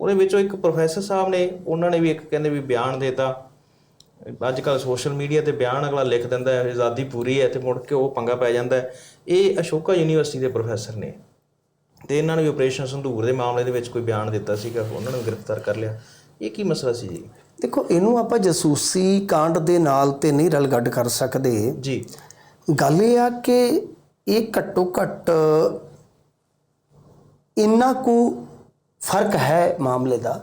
ਉਹਦੇ ਵਿੱਚੋਂ ਇੱਕ ਪ੍ਰੋਫੈਸਰ ਸਾਹਿਬ ਨੇ ਉਹਨਾਂ ਨੇ ਵੀ ਇੱਕ ਕਹਿੰਦੇ ਵੀ ਬਿਆਨ ਦੇਤਾ। ਅੱਜ ਕੱਲ ਸੋਸ਼ਲ ਮੀਡੀਆ ਤੇ ਬਿਆਨ ਅਗਲਾ ਲਿਖ ਦਿੰਦਾ ਹੈ ਆਜ਼ਾਦੀ ਪੂਰੀ ਹੈ ਤੇ ਮੁੜ ਕੇ ਉਹ ਪੰਗਾ ਪੈ ਜਾਂਦਾ ਹੈ। ਇਹ ਅਸ਼ੋਕਾ ਯੂਨੀਵਰਸਿਟੀ ਦੇ ਪ੍ਰੋਫੈਸਰ ਨੇ। ਤੇ ਇਹਨਾਂ ਨੇ ਵੀ ਆਪਰੇਸ਼ਨ ਸੰਧੂਰ ਦੇ ਮਾਮਲੇ ਦੇ ਵਿੱਚ ਕੋਈ ਬਿਆਨ ਦਿੱਤਾ ਸੀਗਾ ਉਹਨਾਂ ਨੂੰ ਗ੍ਰਿਫਤਾਰ ਕਰ ਲਿਆ। ਇਹ ਕੀ ਮਸਲਾ ਸੀ ਜੀ? ਦੇਖੋ ਇਹਨੂੰ ਆਪਾਂ ਜਸੂਸੀ ਕਾਂਡ ਦੇ ਨਾਲ ਤੇ ਨਹੀਂ ਰਲਗੱਡ ਕਰ ਸਕਦੇ। ਜੀ। ਗੱਲ ਇਹ ਆ ਕਿ ਇਹ ਘੱਟੋ ਘੱਟ ਇੰਨਾ ਕੁ ਫ਼ਰਕ ਹੈ ਮਾਮਲੇ ਦਾ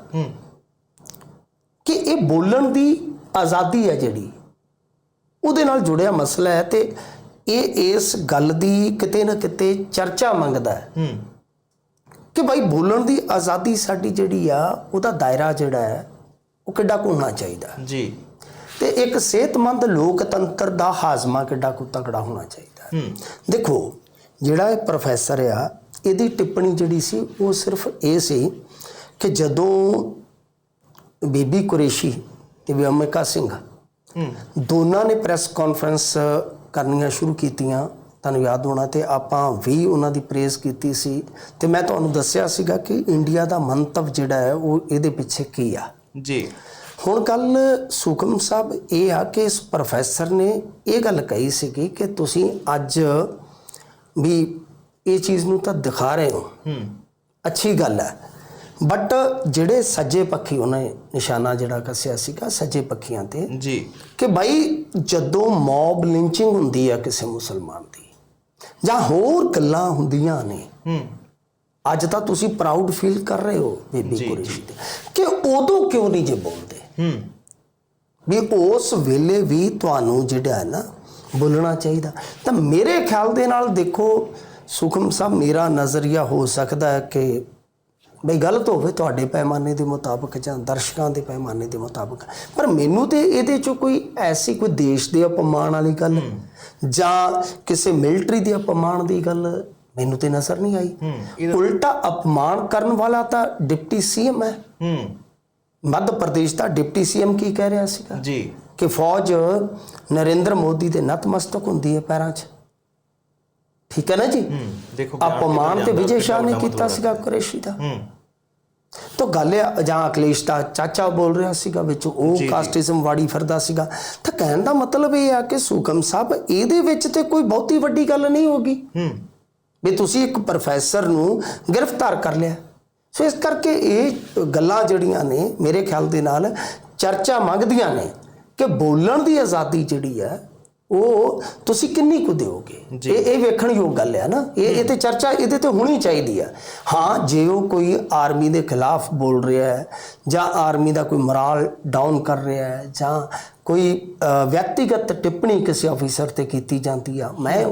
ਕਿ ਇਹ ਬੋਲਣ ਦੀ ਆਜ਼ਾਦੀ ਹੈ ਜਿਹੜੀ ਉਹਦੇ ਨਾਲ ਜੁੜਿਆ ਮਸਲਾ ਹੈ ਤੇ ਇਹ ਇਸ ਗੱਲ ਦੀ ਕਿਤੇ ਨਾ ਕਿਤੇ ਚਰਚਾ ਮੰਗਦਾ ਹੈ ਕਿ ਭਾਈ ਬੋਲਣ ਦੀ ਆਜ਼ਾਦੀ ਸਾਡੀ ਜਿਹੜੀ ਆ ਉਹਦਾ ਦਾਇਰਾ ਜਿਹੜਾ ਹੈ ਉਹ ਕਿੱਡਾ ਕੁ ਹੋਣਾ ਚਾਹੀਦਾ ਜੀ। ਤੇ ਇੱਕ ਸਿਹਤਮੰਦ ਲੋਕਤੰਤਰ ਦਾ ਹਾਜ਼ਮਾ ਕਿੱਡਾ ਕੁ ਤਕੜਾ ਹੋਣਾ ਚਾਹੀਦਾ ਦੇਖੋ ਜਿਹੜਾ ਇਹ ਪ੍ਰੋਫੈਸਰ ਆ ਇਹਦੀ ਟਿੱਪਣੀ ਜਿਹੜੀ ਸੀ ਉਹ ਸਿਰਫ ਇਹ ਸੀ ਕਿ ਜਦੋਂ ਬੀਬੀ ਕੁਰੇਸ਼ੀ ਤੇ ਵਿਅਮਿਕਾ ਸਿੰਘ ਦੋਨਾਂ ਨੇ ਪ੍ਰੈਸ ਕਾਨਫਰੰਸ ਕਰਨੀਆਂ ਸ਼ੁਰੂ ਕੀਤੀਆਂ ਤੁਹਾਨੂੰ ਯਾਦ ਹੋਣਾ ਤੇ ਆਪਾਂ ਵੀ ਉਹਨਾਂ ਦੀ ਪ੍ਰੇਜ਼ ਕੀਤੀ ਸੀ। ਤੇ ਮੈਂ ਤੁਹਾਨੂੰ ਦੱਸਿਆ ਸੀਗਾ ਕਿ ਇੰਡੀਆ ਦਾ ਮੰਤਵ ਜਿਹੜਾ ਹੈ ਉਹ ਇਹਦੇ ਪਿੱਛੇ ਕੀ ਆ? ਜੀ। ਹੁਣ ਗੱਲ ਸੁਖਮ ਸਾਹਿਬ ਇਹ ਆ ਕਿ ਇਸ ਪ੍ਰੋਫੈਸਰ ਨੇ ਇਹ ਗੱਲ ਕਹੀ ਸੀਗੀ ਕਿ ਤੁਸੀਂ ਅੱਜ ਵੀ ਇਹ ਚੀਜ਼ ਨੂੰ ਤਾਂ ਦਿਖਾ ਰਹੇ ਹੋ। ਹੂੰ। ਅੱਛੀ ਗੱਲ ਹੈ। ਬਟ ਜਿਹੜੇ ਸੱਜੇ ਪੱਖੀ ਉਹਨੇ ਨਿਸ਼ਾਨਾ ਜਿਹੜਾ ਕੱਸਿਆ ਸੀਗਾ ਸੱਜੇ ਪੱਖੀਆਂ ਤੇ ਜੀ। ਕਿ ਭਾਈ ਜਦੋਂ ਮੌਬ ਲਿੰਚਿੰਗ ਹੁੰਦੀ ਹੈ ਕਿਸੇ ਮੁਸਲਮਾਨ ਦੀ ਜਾਂ ਹੋਰ ਗੱਲਾਂ ਹੁੰਦੀਆਂ ਨੇ ਹੂੰ। ਅੱਜ ਤਾਂ ਤੁਸੀਂ ਪ੍ਰਾਊਡ ਫੀਲ ਕਰ ਰਹੇ ਹੋ ਬੀਬੀ ਕੁਰੇਸ਼ੀ ਤੇ। ਕਿ ਉਦੋਂ ਕਿਉਂ ਨਹੀਂ ਜੇ ਬੋਲਦੇ? ਹੂੰ। ਵੀ ਉਸ ਵੇਲੇ ਵੀ ਤੁਹਾਨੂੰ ਜਿਹੜਾ ਹੈ ਨਾ ਬੋਲਣਾ ਚਾਹੀਦਾ। ਤਾਂ ਮੇਰੇ ਖਿਆਲ ਦੇ ਨਾਲ ਦੇਖੋ ਸੁਖਮ ਸਾਹਿਬ ਮੇਰਾ ਨਜ਼ਰੀਆ ਹੋ ਸਕਦਾ ਹੈ ਕਿ ਬਈ ਗਲਤ ਹੋਵੇ ਤੁਹਾਡੇ ਪੈਮਾਨੇ ਦੇ ਮੁਤਾਬਕ ਜਾਂ ਦਰਸ਼ਕਾਂ ਦੇ ਪੈਮਾਨੇ ਦੇ ਮੁਤਾਬਕ। ਪਰ ਮੈਨੂੰ ਤੇ ਇਹਦੇ ਚੋਂ ਕੋਈ ਐਸੀ ਕੋਈ ਦੇਸ਼ ਦੇ ਅਪਮਾਨ ਵਾਲੀ ਗੱਲ ਜਾਂ ਕਿਸੇ ਮਿਲਟਰੀ ਦੇ ਅਪਮਾਨ ਦੀ ਗੱਲ ਮੈਨੂੰ ਤੇ ਨਜ਼ਰ ਨਹੀਂ ਆਈ। ਉਲਟਾ ਅਪਮਾਨ ਕਰਨ ਵਾਲਾ ਤਾਂ ਡਿਪਟੀ ਸੀਐਮ ਹੈ। ਹੂੰ। ਮੱਧ ਪ੍ਰਦੇਸ਼ ਦਾ ਡਿਪਟੀ ਸੀਐਮ ਕੀ ਕਹਿ ਰਿਹਾ ਸੀਗਾ? ਜੀ। ਕਿ ਫੌਜ ਨਰਿੰਦਰ ਮੋਦੀ ਦੇ ਨਤਮਸਤਕ ਹੁੰਦੀ ਹੈ ਪੈਰਾਂ 'ਚ। ਠੀਕ ਹੈ ਨਾ ਜੀ? ਦੇਖੋ ਅਪਮਾਨ ਤੇ ਵਿਜੇ ਸ਼ਾਹ ਨੇ ਕੀਤਾ ਸੀਗਾ ਕੁਰੇਸ਼ੀ ਦਾ। ਤਾਂ ਗੱਲ ਇਹ ਜਾਂ ਅਖਿਲੇਸ਼ ਦਾ ਚਾਚਾ ਬੋਲ ਰਿਹਾ ਸੀਗਾ ਵਿੱਚ ਉਹ ਕਾਸਟਿਜ਼ਮ ਵਾੜੀ ਫਿਰਦਾ ਸੀਗਾ। ਤਾਂ ਕਹਿਣ ਦਾ ਮਤਲਬ ਇਹ ਆ ਕਿ ਸੁਖਮ ਸਾਹਿਬ ਇਹਦੇ ਵਿੱਚ ਤੇ ਕੋਈ ਬਹੁਤੀ ਵੱਡੀ ਗੱਲ ਨਹੀਂ ਹੋਗੀ। ਹੂੰ। ਵੀ ਤੁਸੀਂ ਇੱਕ ਪ੍ਰੋਫੈਸਰ ਨੂੰ ਗ੍ਰਿਫਤਾਰ ਕਰ ਲਿਆ। ਸੋ ਇਸ ਕਰਕੇ ਇਹ ਗੱਲਾਂ ਜਿਹੜੀਆਂ ਨੇ ਮੇਰੇ ਖਿਆਲ ਦੇ ਨਾਲ ਚਰਚਾ ਮੰਗਦੀਆਂ ਨੇ। ਕਿ ਬੋਲਣ ਦੀ ਆਜ਼ਾਦੀ ਜਿਹੜੀ ਹੈ ਉਹ ਤੁਸੀਂ ਕਿੰਨੀ ਕੁ ਦਿਓਗੇ? ਇਹ ਇਹ ਵੇਖਣ ਯੋਗ ਗੱਲ ਹੈ ਨਾ। ਇਹ ਇਹ ਤੇ ਚਰਚਾ ਇਹਦੇ ਤੇ ਹੋਣੀ ਚਾਹੀਦੀ ਹੈ। ਹਾਂ ਜੇ ਉਹ ਕੋਈ ਆਰਮੀ ਦੇ ਖਿਲਾਫ ਬੋਲ ਰਿਹਾ ਹੈ ਜਾਂ ਆਰਮੀ ਦਾ ਕੋਈ ਮੋਰਲ ਡਾਊਨ ਕਰ ਰਿਹਾ ਹੈ ਜਾਂ ਕੋਈ ਵਿਅਕਤੀਗਤ ਟਿੱਪਣੀ ਕਿਸੇ ਅਫੀਸਰ ਤੇ ਕੀਤੀ ਜਾਂਦੀ ਆ ਮੈਂ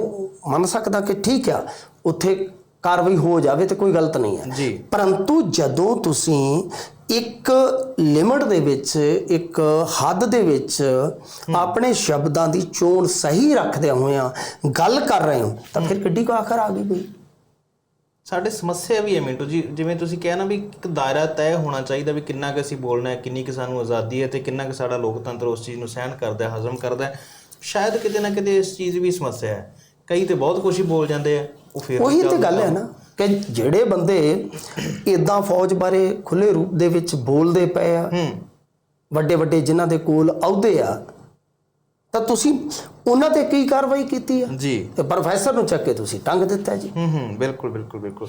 ਮੰਨ ਸਕਦਾ ਕਿ ਠੀਕ ਆ ਉੱਥੇ ਕਾਰਵਾਈ ਹੋ ਜਾਵੇ ਤੇ ਕੋਈ ਗਲਤ ਨਹੀਂ ਹੈ। ਪਰੰਤੂ ਜਦੋਂ ਤੁਸੀਂ ਇੱਕ ਲਿਮਟ ਦੇ ਵਿੱਚ ਇੱਕ ਹੱਦ ਦੇ ਵਿੱਚ ਆਪਣੇ ਸ਼ਬਦਾਂ ਦੀ ਚੋਣ ਸਹੀ ਰੱਖਦੇ ਹੋਇਆਂ ਗੱਲ ਕਰ ਰਹੇ ਹੋ ਤਾਂ ਫਿਰ ਕਿੱਡੀ ਕੋ ਆਖਰ ਆ ਗਈ ਬਈ? ਸਾਡੇ ਸਮੱਸਿਆ ਵੀ ਹੈ ਮਿੰਟੂ ਜੀ ਜਿਵੇਂ ਤੁਸੀਂ ਕਿਹਾ ਨਾ ਵੀ ਇੱਕ ਦਾਇਰਾ ਤੈਅ ਹੋਣਾ ਚਾਹੀਦਾ ਵੀ ਕਿੰਨਾ ਕੁ ਅਸੀਂ ਬੋਲਣਾ ਹੈ ਕਿੰਨੀ ਕੁ ਸਾਨੂੰ ਆਜ਼ਾਦੀ ਹੈ ਤੇ ਕਿੰਨਾ ਕੁ ਸਾਡਾ ਲੋਕਤੰਤਰ ਉਸ ਚੀਜ਼ ਨੂੰ ਸਹਿਣ ਕਰਦਾ ਹੈ ਹਜ਼ਮ ਕਰਦਾ ਹੈ। ਸ਼ਾਇਦ ਕਿਤੇ ਨਾ ਕਿਤੇ ਇਸ ਚੀਜ਼ ਵੀ ਸਮੱਸਿਆ ਹੈ। ਕਈ ਤੇ ਬਹੁਤ ਕੁਝ ਹੀ ਬੋਲ ਜਾਂਦੇ ਆ ਉਹ ਫਿਰ ਉਹੀ ਤੇ ਗੱਲ ਹੈ। ਨਾ। ਕਿ ਜਿਹੜੇ ਬੰਦੇ ਇਦਾਂ ਫੌਜ ਬਾਰੇ ਖੁੱਲੇ ਰੂਪ ਦੇ ਵਿੱਚ ਬੋਲਦੇ ਪਏ ਆ ਵੱਡੇ ਵੱਡੇ ਜਿਨ੍ਹਾਂ ਦੇ ਕੋਲ ਅਹੁਦੇ ਆ ਤਾਂ ਤੁਸੀਂ ਉਹਨਾਂ ਤੇ ਕੀ ਕਾਰਵਾਈ ਕੀਤੀ ਆ? ਜੀ। ਤੇ ਪ੍ਰੋਫੈਸਰ ਨੂੰ ਚੱਕ ਕੇ ਤੁਸੀਂ ਟੰਗ ਦਿੱਤਾ ਜੀ। ਹੂੰ ਹੂੰ ਬਿਲਕੁਲ ਬਿਲਕੁਲ ਬਿਲਕੁਲ।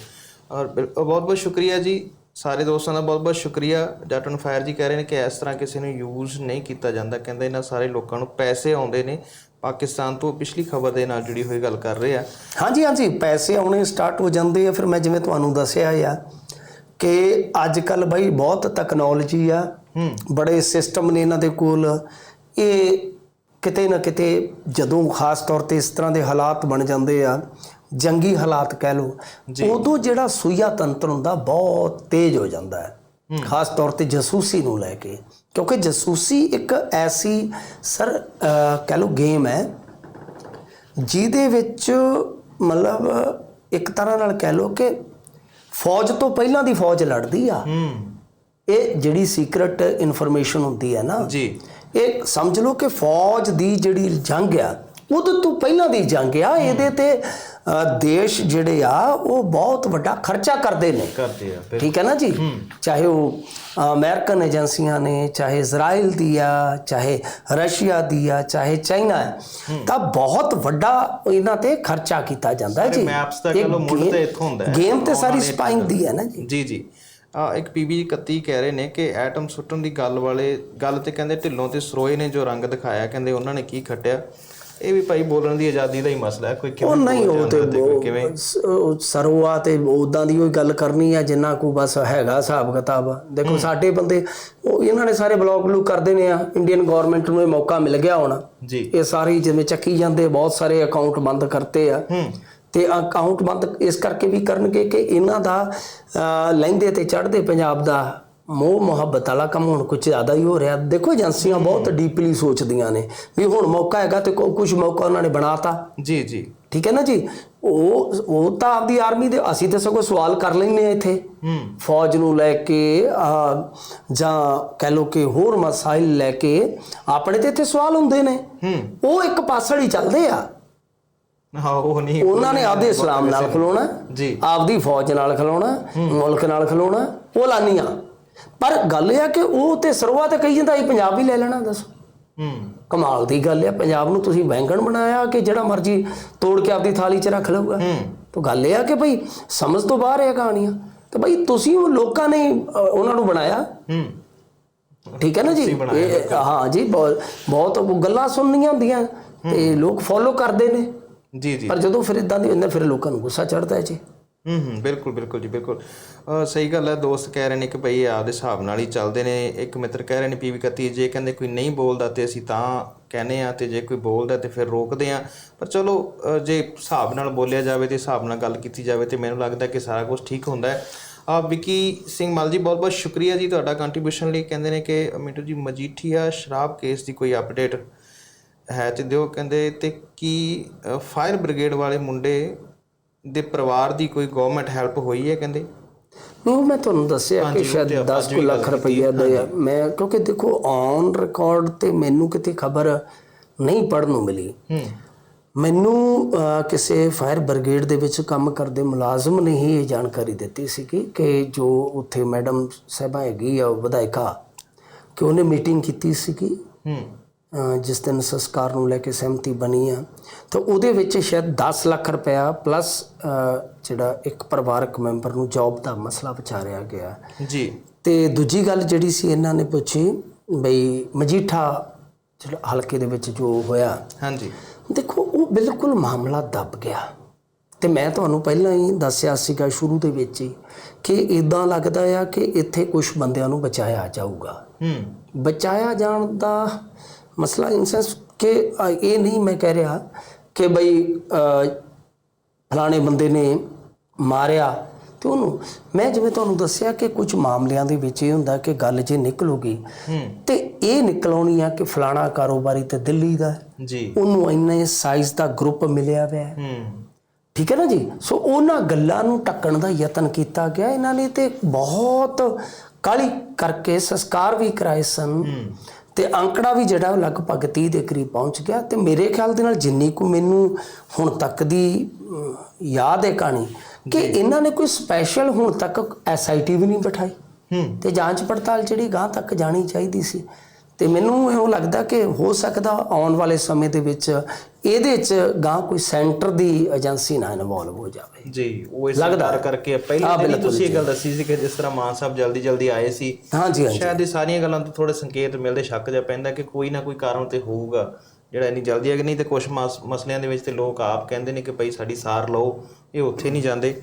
ਔਰ ਬਹੁਤ ਬਹੁਤ ਸ਼ੁਕਰੀਆ ਜੀ। ਸਾਰੇ ਦੋਸਤਾਂ ਦਾ ਬਹੁਤ ਬਹੁਤ ਸ਼ੁਕਰੀਆ। ਜੱਟ ਨੂੰ ਫਾਇਰ ਜੀ ਕਹਿ ਰਹੇ ਨੇ ਕਿ ਇਸ ਤਰ੍ਹਾਂ ਕਿਸੇ ਨੂੰ ਯੂਜ਼ ਨਹੀਂ ਕੀਤਾ ਜਾਂਦਾ। ਕਹਿੰਦੇ ਇਹਨਾਂ ਸਾਰੇ ਲੋਕਾਂ ਨੂੰ ਪੈਸੇ ਆਉਂਦੇ ਨੇ। ਪਾਕਿਸਤਾਨ ਤੋਂ ਪਿਛਲੀ ਖਬਰ ਦੇ ਨਾਲ ਜੁੜੀ ਹੋਈ ਗੱਲ ਕਰ ਰਹੇ ਆ। ਹਾਂਜੀ ਹਾਂਜੀ ਪੈਸੇ ਆਉਣੇ ਸਟਾਰਟ ਹੋ ਜਾਂਦੇ ਆ। ਫਿਰ ਮੈਂ ਜਿਵੇਂ ਤੁਹਾਨੂੰ ਦੱਸਿਆ ਆ ਕਿ ਅੱਜ ਕੱਲ ਬਈ ਬਹੁਤ ਟੈਕਨੋਲੋਜੀ ਆ। ਬੜੇ ਸਿਸਟਮ ਨੇ ਇਹਨਾਂ ਦੇ ਕੋਲ। ਇਹ ਕਿਤੇ ਨਾ ਕਿਤੇ ਜਦੋਂ ਖਾਸ ਤੌਰ ਤੇ ਇਸ ਤਰ੍ਹਾਂ ਦੇ ਹਾਲਾਤ ਬਣ ਜਾਂਦੇ ਆ ਜੰਗੀ ਹਾਲਾਤ ਕਹਿ ਲਓ ਉਦੋਂ ਜਿਹੜਾ ਸੂਈਆ ਤੰਤਰ ਹੁੰਦਾ ਬਹੁਤ ਤੇਜ਼ ਹੋ ਜਾਂਦਾ ਹੈ। ਖਾਸ ਤੌਰ ਤੇ ਜਸੂਸੀ ਨੂੰ ਲੈ ਕੇ। ਕਿਉਂਕਿ ਜਸੂਸੀ ਇੱਕ ਐਸੀ ਸਰ ਕਹਿ ਲਓ ਗੇਮ ਹੈ ਜਿਹਦੇ ਵਿੱਚ ਮਤਲਬ ਇੱਕ ਤਰ੍ਹਾਂ ਨਾਲ ਕਹਿ ਲਓ ਕਿ ਫੌਜ ਤੋਂ ਪਹਿਲਾਂ ਦੀ ਫੌਜ ਲੜਦੀ ਆ। ਹੂੰ। ਇਹ ਜਿਹੜੀ ਸੀਕ੍ਰੇਟ ਇਨਫੋਰਮੇਸ਼ਨ ਹੁੰਦੀ ਹੈ ਨਾ ਜੀ। ਇਹ ਸਮਝ ਲਓ ਕਿ ਫੌਜ ਦੀ ਜਿਹੜੀ ਜੰਗ ਆ ਉਹਦੇ ਤੋਂ ਪਹਿਲਾਂ ਦੀ ਜੰਗ ਆ ਇਹਦੇ ਤੇ ਦੇਸ਼ ਜਿਹੜੇ ਆ ਉਹ ਬਹੁਤ ਵੱਡਾ ਖਰਚਾ ਕਰਦੇ ਨੇ। ਕਰਦੇ ਆ ਠੀਕ ਹੈ ਨਾ ਜੀ? ਚਾਹੇ ਉਹ ਅਮਰੀਕਨ ਏਜੰਸੀਆਂ ਨੇ ਚਾਹੇ ਇਜ਼ਰਾਈਲ ਦੀ ਆ ਚਾਹੇ ਰਸ਼ੀਆ ਦੀ ਆ ਚਾਹੇ ਚਾਈਨਾ ਹੈ। ਤਾਂ ਬਹੁਤ ਵੱਡਾ ਇਹਨਾਂ ਤੇ ਖਰਚਾ ਕੀਤਾ ਜਾਂਦਾ ਹੈ ਜੀ। ਮੈਪਸ ਦਾ ਕਹ ਲੋ ਮੁੱਢ ਤੇ ਇੱਥੋਂ ਹੁੰਦਾ ਹੈ। ਗੇਮ ਤੇ ਸਾਰੀ ਸਪਾਈਂਗ ਦੀ ਹੈ ਨਾ ਜੀ। ਜੀ ਜੀ। ਆ ਇੱਕ ਪੀਬੀ 31 ਕਹਿ ਰਹੇ ਨੇ ਕਿ ਐਟਮ ਸੁੱਟਣ ਦੀ ਗੱਲ ਵਾਲੇ ਗੱਲ ਤੇ ਕਹਿੰਦੇ ਢਿੱਲੋਂ ਤੇ ਸਰੋਏ ਨੇ ਜੋ ਰੰਗ ਦਿਖਾਇਆ ਕਹਿੰਦੇ ਉਹਨਾਂ ਨੇ ਕੀ ਖੱਟਿਆ। ਇਹ ਵੀ ਭਾਈ ਬੋਲਣ ਦੀ ਆਜ਼ਾਦੀ ਦਾ ਹੀ ਮਸਲਾ ਹੈ ਕੋਈ ਕਿਵੇਂ ਉਹ ਨਹੀਂ ਉਹ ਤੇ ਕੋਈ ਕਿਵੇਂ। ਸ- ਉਹ ਸਰੋਆ ਤੇ ਉਦਾਂ ਦੀ ਉਹ ਗੱਲ ਕਰਨੀ ਆ ਜਿੰਨਾ ਕੋ ਬਸ ਹੈਗਾ ਹਿਸਾਬ ਕਿਤਾਬ ਦੇਖੋ ਸਾਡੇ ਬੰਦੇ ਉਹ ਇਹਨਾਂ ਨੇ ਸਾਰੇ ਬਲੌਗ ਬਲੂ ਕਰਦੇ ਨੇ ਆ ਇੰਡੀਅਨ ਗਵਰਨਮੈਂਟ ਨੂੰ ਇਹ ਮੌਕਾ ਮਿਲ ਗਿਆ ਹੁਣ। ਜੀ। ਇਹ ਸਾਰੇ ਜਿਵੇਂ ਚੱਕੀ ਜਾਂਦੇ ਬਹੁਤ ਸਾਰੇ ਅਕਾਊਂਟ ਬੰਦ ਕਰਤੇ ਆ। ਹੂੰ। ਤੇ ਅਕਾਊਂਟ ਬੰਦ ਇਸ ਕਰਕੇ ਵੀ ਕਰਨਗੇ ਕਿ ਇਹਨਾਂ ਦਾ ਲਹਿੰਦੇ ਤੇ ਚੜ੍ਹਦੇ ਪੰਜਾਬ ਦਾ ਮੋਹ ਮੁਹੱਬਤ ਵਾਲਾ ਕੰਮ ਹੁਣ ਕੁਝ ਜ਼ਿਆਦਾ ਹੀ ਹੋ ਰਿਹਾ। ਦੇਖੋ ਏਜੰਸੀਆਂ ਬਹੁਤ ਡੀਪਲੀ ਸੋਚਦੀਆਂ ਨੇ ਵੀ ਹੁਣ ਮੌਕਾ ਹੈਗਾ ਤੇ ਕੁਝ ਮੌਕਾ ਉਹਨਾਂ ਨੇ ਬਣਾਤਾ। ਜੀ ਜੀ। ਠੀਕ ਹੈ ਨਾ ਜੀ? ਉਹ ਉਹ ਤਾਂ ਆਪਦੀ ਆਰਮੀ ਦੇ ਅਸੀਂ ਤਾਂ ਸਗੋਂ ਸਵਾਲ ਕਰ ਲੈਂਦੇ ਆ ਇੱਥੇ। ਹੂੰ। ਫੌਜ ਨੂੰ ਲੈ ਕੇ ਜਾਂ ਕਹਿ ਲੋ ਕਿ ਹੋਰ ਮਸਾਇਲ ਲੈ ਕੇ ਆਪਣੇ ਤੇ ਇੱਥੇ ਸਵਾਲ ਹੁੰਦੇ ਨੇ। ਹੂੰ। ਉਹ ਇੱਕ ਪਾਸੜ ਹੀ ਚੱਲਦੇ ਆ। ਹਾਂ ਉਹ ਨਹੀਂ ਉਹਨਾਂ ਨੇ ਆਪਦੇ ਇਸਲਾਮ ਨਾਲ ਖਲੋਣਾ। ਜੀ। ਆਪਦੀ ਫੌਜ ਨਾਲ ਖਲੋਣਾ ਮੁਲਕ ਨਾਲ ਖਲੋਣਾ ਉਹ ਲਾਨੀਆਂ ਪਰ ਗੱਲ ਇਹ ਆ ਕਿ ਉਹ ਤੇ ਸਰਵਾ ਤੇ ਕਹੀ ਜਾਂਦਾ ਇਹ ਪੰਜਾਬ ਵੀ ਲੈ ਲੈਣਾ ਦੱਸੋ। ਹੂੰ। ਕਮਾਲ ਦੀ ਗੱਲ ਹੈ ਪੰਜਾਬ ਨੂੰ ਤੁਸੀਂ ਬੈਂਗਣ ਬਣਾਇਆ ਕਿ ਜਿਹੜਾ ਮਰਜ਼ੀ ਤੋੜ ਕੇ ਆਪਦੀ ਥਾਲੀ 'ਚ ਰੱਖ ਲਊਗਾ। ਹੂੰ। ਤਾਂ ਗੱਲ ਇਹ ਆ ਕਿ ਭਈ ਸਮਝ ਤੋਂ ਬਾਹਰ ਹੈ ਕਹਾਣੀਆਂ। ਤਾਂ ਭਈ ਤੁਸੀਂ ਉਹ ਲੋਕਾਂ ਨੇ ਉਹਨਾਂ ਨੂੰ ਬਣਾਇਆ। ਹੂੰ। ਠੀਕ ਹੈ ਨਾ ਜੀ? ਇਹ ਹਾਂ ਜੀ ਬਹੁਤ ਗੱਲਾਂ ਸੁਣਨੀਆਂ ਹੁੰਦੀਆਂ। ਤੇ ਲੋਕ ਫੋਲੋ ਕਰਦੇ ਨੇ। ਜੀ ਜੀ। ਪਰ ਜਦੋਂ ਫਿਰ ਇਦਾਂ ਦੀ ਹੁੰਦੇ ਫਿਰ ਲੋਕਾਂ ਨੂੰ ਗੁੱਸਾ ਚੜਦਾ ਹੈ ਜੀ। ਹੂੰ ਹੂੰ, ਬਿਲਕੁਲ ਬਿਲਕੁਲ ਜੀ, ਬਿਲਕੁਲ। ਅਹ ਸਹੀ ਗੱਲ ਹੈ, ਦੋਸਤ ਕਹਿ ਰਹੇ ਨੇ ਕਿ ਭਈ ਆਪਦੇ ਹਿਸਾਬ ਨਾਲ ਹੀ ਚੱਲਦੇ ਨੇ। ਇੱਕ ਮਿੱਤਰ ਕਹਿ ਰਹੇ ਨੇ ਪੀਵੀ ਕਤੀ, ਜੇ ਕਹਿੰਦੇ ਕੋਈ ਨਹੀਂ ਬੋਲਦਾ ਤੇ ਅਸੀਂ ਤਾਂ ਕਹਿੰਦੇ ਆ ਤੇ ਜੇ ਕੋਈ ਬੋਲਦਾ ਤੇ ਫਿਰ ਰੋਕਦੇ ਆ ਪਰ ਚਲੋ, ਅਹ ਜੇ ਹਿਸਾਬ ਨਾਲ ਬੋਲਿਆ ਜਾਵੇ ਤੇ ਹਿਸਾਬ ਨਾਲ ਗੱਲ ਕੀਤੀ ਜਾਵੇ ਤੇ ਮੈਨੂੰ ਲੱਗਦਾ ਕਿ ਸਾਰਾ ਕੁਝ ਠੀਕ ਹੁੰਦਾ ਹੈ। ਆ ਵਿੱਕੀ ਸਿੰਘ ਮਲ ਜੀ ਬਹੁਤ ਬਹੁਤ ਸ਼ੁਕਰੀਆ ਜੀ ਤੁਹਾਡਾ ਕੰਟਰੀਬਿਊਸ਼ਨ ਲਈ। ਕਹਿੰਦੇ ਨੇ ਕਿ ਮਿੰਟੂ ਜੀ ਮਜੀਠੀਆ ਸ਼ਰਾਬ ਕੇਸ ਦੀ ਕੋਈ ਅਪਡੇਟ ਹੈ ਤੇ ਦਿਓ। ਕਹਿੰਦੇ ਤੇ ਕੀ ਫਾਇਰ ਬ੍ਰਿਗੇਡ ਵਾਲੇ ਮੁੰਡੇ ਦੇ ਪਰਿਵਾਰ ਦੀ ਕੋਈ ਗਵਰਨਮੈਂਟ ਹੈਲਪ ਹੋਈ ਹੈ ਕਹਿੰਦੇ? ਉਹ ਮੈਂ ਤੁਹਾਨੂੰ ਦੱਸਿਆ ਕਿ ਸ਼ਾਇਦ 10 ਕੁ ਲੱਖ ਰੁਪਈਆ ਦਾ ਮੈਂ ਕਿਉਂਕਿ ਦੇਖੋ ਔਨ ਰਿਕਾਰਡ ਤੇ ਮੈਨੂੰ ਕਿਤੇ ਖਬਰ ਨਹੀਂ ਪੜਨ ਨੂੰ ਮਿਲੀ। ਮੈਨੂੰ ਕਿਸੇ ਫਾਇਰ ਬ੍ਰਿਗੇਡ ਦੇ ਵਿੱਚ ਕੰਮ ਕਰਦੇ ਮੁਲਾਜ਼ਮ ਨੇ ਹੀ ਇਹ ਜਾਣਕਾਰੀ ਦਿੱਤੀ ਸੀ ਕਿ ਕਿ ਜੋ ਉੱਥੇ ਮੈਡਮ ਸਾਹਿਬਾ ਹੈਗੀ ਆ ਵਿਧਾਇਕਾ ਕਿ ਉਹਨੇ ਮੀਟਿੰਗ ਕੀਤੀ ਹੂੰ। ਅਹ, ਜਿਸ ਦਿਨ ਸੰਸਕਾਰ ਨੂੰ ਲੈ ਕੇ ਸਹਿਮਤੀ ਬਣੀ ਆ ਤਾਂ ਉਹਦੇ ਵਿੱਚ ਸ਼ਾਇਦ 10 ਲੱਖ ਰੁਪਇਆ ਪਲੱਸ ਜਿਹੜਾ ਇੱਕ ਪਰਿਵਾਰਕ ਮੈਂਬਰ ਨੂੰ ਜੌਬ ਦਾ ਮਸਲਾ ਵਿਚਾਰਿਆ ਗਿਆ। ਜੀ। ਤੇ ਦੂਜੀ ਗੱਲ ਜਿਹੜੀ ਸੀ ਇਹਨਾਂ ਨੇ ਪੁੱਛੀ ਬਈ ਮਜੀਠਾ ਜਿਹੜਾ ਹਲਕੇ ਦੇ ਵਿੱਚ ਜੋ ਹੋਇਆ ਹਾਂਜੀ। ਦੇਖੋ ਉਹ ਬਿਲਕੁਲ ਮਾਮਲਾ ਦੱਬ ਗਿਆ। ਤੇ ਮੈਂ ਤੁਹਾਨੂੰ ਪਹਿਲਾਂ ਹੀ ਦੱਸਿਆ ਸੀਗਾ ਸ਼ੁਰੂ ਦੇ ਵਿੱਚ ਹੀ ਕਿ ਇਦਾਂ ਲੱਗਦਾ ਆ ਕਿ ਇੱਥੇ ਕੁਝ ਬੰਦਿਆਂ ਨੂੰ ਬਚਾਇਆ ਜਾਊਗਾ। ਹੂੰ। ਬਚਾਇਆ ਜਾਣ ਦਾ ਮਸਲਾ ਇਨ ਸੈਂਸ ਕਿ ਇਹ ਨਹੀਂ ਮੈਂ ਕਹਿ ਰਿਹਾ ਕਿ ਬਈ ਫਲਾਣੇ ਬੰਦੇ ਨੇ ਮਾਰਿਆ ਤੇ ਉਹਨੂੰ। ਮੈਂ ਜਿਵੇਂ ਤੁਹਾਨੂੰ ਦੱਸਿਆ ਕਿ ਕੁਝ ਮਾਮਲਿਆਂ ਦੇ ਵਿੱਚ ਇਹ ਹੁੰਦਾ ਕਿ ਗੱਲ ਜੇ ਨਿਕਲੂਗੀ ਤੇ ਇਹ ਨਿਕਲਾਉਣੀ ਆ ਕਿ ਫਲਾਣਾ ਕਾਰੋਬਾਰੀ ਤੇ ਦਿੱਲੀ ਦਾ। ਜੀ। ਉਹਨੂੰ ਇੰਨੇ ਸਾਈਜ਼ ਦਾ ਗਰੁੱਪ ਮਿਲਿਆ ਹੋਇਆ ਹੈ। ਹੂੰ। ਠੀਕ ਹੈ ਨਾ ਜੀ? ਸੋ ਉਹਨਾਂ ਗੱਲਾਂ ਨੂੰ ਟੱਕਣ ਦਾ ਯਤਨ ਕੀਤਾ ਗਿਆ। ਇਹਨਾਂ ਨੇ ਤੇ ਬਹੁਤ ਕਾਲੀ ਕਰਕੇ ਸੰਸਕਾਰ ਵੀ ਕਰਾਏ ਸਨ। ਤੇ ਅੰਕੜਾ ਵੀ ਜਿਹੜਾ ਲਗਭਗ 30 ਦੇ ਕਰੀਬ ਪਹੁੰਚ ਗਿਆ ਤੇ ਮੇਰੇ ਖਿਆਲ ਦੇ ਨਾਲ ਜਿੰਨੀ ਕੁ ਮੈਨੂੰ ਹੁਣ ਤੱਕ ਦੀ ਯਾਦ ਹੈ ਕਹਾਣੀ ਕਿ ਇਹਨਾਂ ਨੇ ਕੋਈ ਸਪੈਸ਼ਲ ਹੁਣ ਤੱਕ ਐਸਆਈਟੀ ਵੀ ਨਹੀਂ ਬਿਠਾਈ। ਤੇ ਜਾਂਚ ਪੜਤਾਲ ਜਿਹੜੀ ਗਾਂ ਤੱਕ ਜਾਣੀ ਚਾਹੀਦੀ ਸੀ। ਤੇ ਮੈਨੂੰ ਇਹੋ ਲੱਗਦਾ ਕਿ ਹੋ ਸਕਦਾ ਆਉਣ ਵਾਲੇ ਸਮੇਂ ਦੇ ਵਿੱਚ ਇਹਦੇ 'ਚ ਗਾਂ ਕੋਈ ਸੈਂਟਰ ਦੀ ਏਜੰਸੀ ਨਾਲ ਇਨਵੋਲਵ ਹੋ ਜਾਵੇ। ਜੀ ਉਹ ਇਸ ਲੱਗਦਾ ਕਰ ਕਰਕੇ ਪਹਿਲਾਂ ਬਿਲਕੁਲ ਤੁਸੀਂ ਇਹ ਗੱਲ ਦੱਸੀ ਸੀ ਕਿ ਜਿਸ ਤਰ੍ਹਾਂ ਮਾਨ ਸਾਹਿਬ ਜਲਦੀ ਜਲਦੀ ਆਏ ਸੀ ਹਾਂਜੀ ਹਾਂਜੀ ਸ਼ਾਇਦ ਇਹ ਸਾਰੀਆਂ ਗੱਲਾਂ ਤੋਂ ਥੋੜੇ ਸੰਕੇਤ ਮਿਲਦੇ ਸ਼ੱਕ ਜਿਹਾ ਪੈਂਦਾ ਕਿ ਕੋਈ ਨਾ ਕੋਈ ਕਾਰਨ ਤੇ ਹੋਊਗਾ। ਜਿਹੜਾ ਇੰਨੀ ਜਲਦੀ ਹੈ ਕਿ ਨਹੀਂ ਤੇ ਕੁਝ ਮਸਲਿਆਂ ਦੇ ਵਿੱਚ ਤੇ ਲੋਕ ਆਪ ਕਹਿੰਦੇ ਨੇ ਕਿ ਭਈ ਸਾਡੀ ਸਾਰ ਲਓ ਇਹ ਉੱਥੇ ਨਹੀਂ ਜਾਂਦੇ।